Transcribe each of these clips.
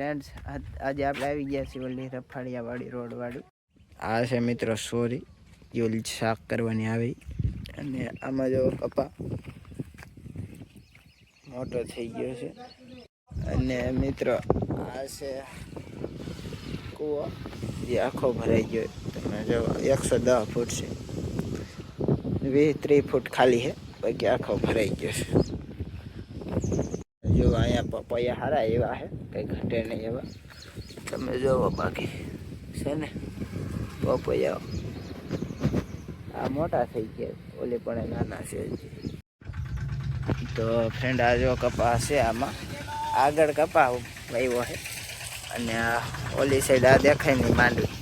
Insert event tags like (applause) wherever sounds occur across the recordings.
Friends આજે આપણે આવી ગયા છીએ ઓલી રફાડિયાવાળી રોડવાળી. આ છે મિત્રો સોરી એ શાક કરવાની આવી. અને આમાં જો કપા મોટો થઈ ગયો છે. અને મિત્રો, આ છે કૂવો, જે આખો ભરાઈ ગયો. તમે જો, એકસો દસ ફૂટ છે. વીસ, ત્રીસ ફૂટ ખાલી છે, બાકી આખો ભરાઈ ગયો છે. અહીંયા પપૈયા સારા એવા છે કંઈ ઘટે નહીં એવા. તમે જોવો બાકી, છે ને? પપૈયા. આ મોટા થઈ ગયા, ઓલી પણ નાના છે તો ફ્રેન્ડ આ જો કપા છે આમાં. આગળ કપા વાવ્યો છે અને આ ઓલી સાઈડ આ દેખાય નહીં માંડવી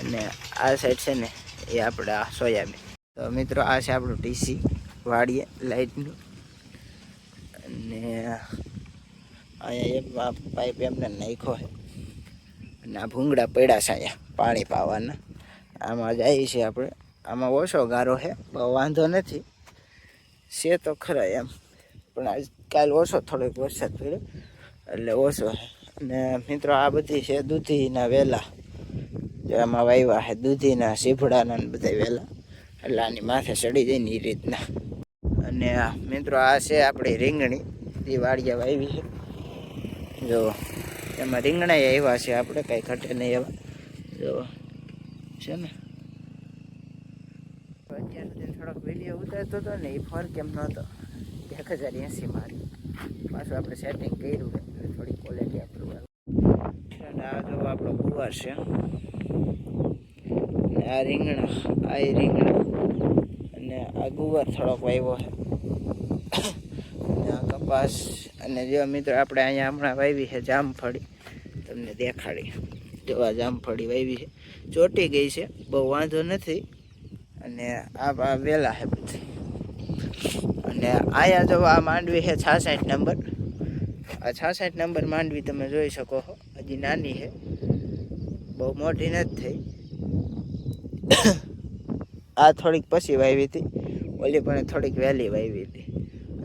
અને આ સાઈડ છે ને, એ આપણે સોયાબીન. તો મિત્રો, આ છે આપણું ટીસી વાડીએ લાઇટનું અને અહીંયા એક પાઇપ એમને નાખ્યો છે. અને આ ભૂંગળા પડ્યા છે અહીંયા પાણી પાવાના. આમાં જાય છે આપણે. આમાં ઓછો ગારો છે, બહુ વાંધો નથી. છે તો ખરા એમ. પણ આજકાલ ઓછો થોડોક વરસાદ પડ્યો, એટલે ઓછો છે. અને મિત્રો આ બધી છે દૂધીના વેલા. જે આમાં વાવ્યા છે, દૂધીના સીભડાના ને બધા વેલા. એટલે આની માથે ચડી જાય ને એ રીતના. અને મિત્રો આ છે આપણી રીંગણી. એ વાડિયા વાવી છે. જો એમાં રીંગણા આવ્યા છે આપણે કાંઈ ઘટે નહીં એવા. જો છે ને? અત્યાર સુધી થોડોક વીડિયો ઉતારતો હતો ને એ ફર કેમ નહોતો? એક હજાર એંસી મારી પાછું આપણે સેટિંગ કર્યું એટલે થોડી ક્વોલિટી આપણું આ જો આપણો ગુવાર છે. આ રીંગણા આ રીંગણા. અને આ ગુવાર થોડોક વાવ્યો છે. (coughs) આ કપાસ. અને જો મિત્રો આપણે અહીંયા હમણાં વાવી છે જામફળી, તમને દેખાડી. જો આ જામફળી વાવી છે. ચોટી ગઈ છે, બહુ વાંધો નથી. અને આ વેલા છે બધી. અને અહીંયા જો આ માંડવી છે છાસઠ નંબર. આ છાસઠ નંબર માંડવી તમે જોઈ શકો છો. હજી નાની છે. બહુ મોટી નથી થઈ. (coughs) આ થોડીક પછી વાવી હતી. ઓલી પણ થોડીક વહેલી વાવી હતી.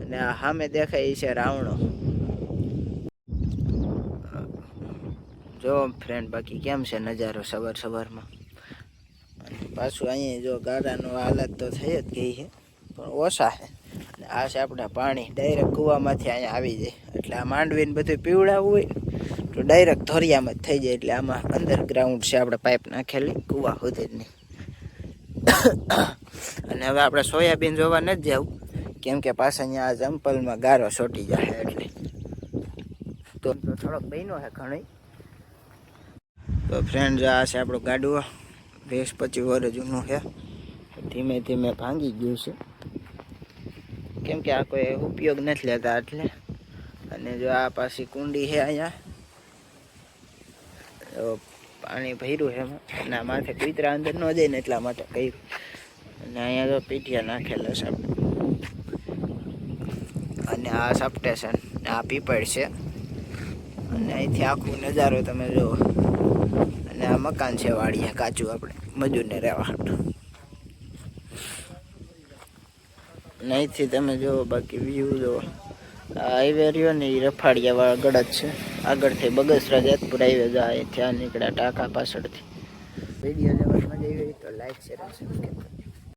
અને આ સામે દેખાય છે રાવણો. જો ફ્રેન્ડ બાકી કેમ છે નજારો સવાર સવારમાં? પાછું અહીંયા જો ગાડાનો હાલત તો થઈ જ ગઈ છે, પણ ઓછા છે. અને આ છે આપણે પાણી ડાયરેક્ટ કૂવામાંથી અહીંયા આવી જાય. એટલે આ માંડવીને બધું પીવડાવવું હોય, તો ડાયરેક્ટ ધોરિયામાં જ થઈ જાય. એટલે આમાં અંડરગ્રાઉન્ડ છે આપણે પાઇપ નાખેલી, કૂવા સુધીની (coughs) અને હવે આપણે સોયાબીન જોવા નથી જવું કેમ કે પાછા અહીંયા આ જંપલમાં ગારો સોટી જાય એટલે તો થોડોક બહેનો છે ઘણી તો ફ્રેન્ડ આ છે આપણું ગાડું. વીસ પચીસ વર્ષ જૂનું છે. ધીમે ધીમે ભાંગી ગયું છે. કેમ કે આ કોઈ ઉપયોગ નથી લેતા એટલે. અને જો આ પાછી કુંડી છે અહીંયા. તો પાણી ભર્યું છે એમાં. અને આ માથે કૂતરા અંદર ન જાય ને એટલા માટે કર્યું. અને અહીંયા તો પીઠિયા નાખેલા છે આપણે. અને આ સબસ્ટેશન આ પીપળ છે. અને અહીંથી આખું નજારો તમે જુઓ. અને આ મકાન છે વાડીએ, કાચું આપણે, મજૂરને રહેવા હાટું. અને અહીંથી તમે જુઓ, બાકી વ્યૂ જુઓ. આ હાઈવે રહ્યો ને એ રફાડિયાવાળા ગળત છે. આગળથી બગસરા, જેતપુર હાઈવે જાય, ત્યાં નીકળ્યા ટાંકા પાછળથી. વીડિયો જબર મજા આવી તો લાઈક શેર સબસ્ક્રાઈબ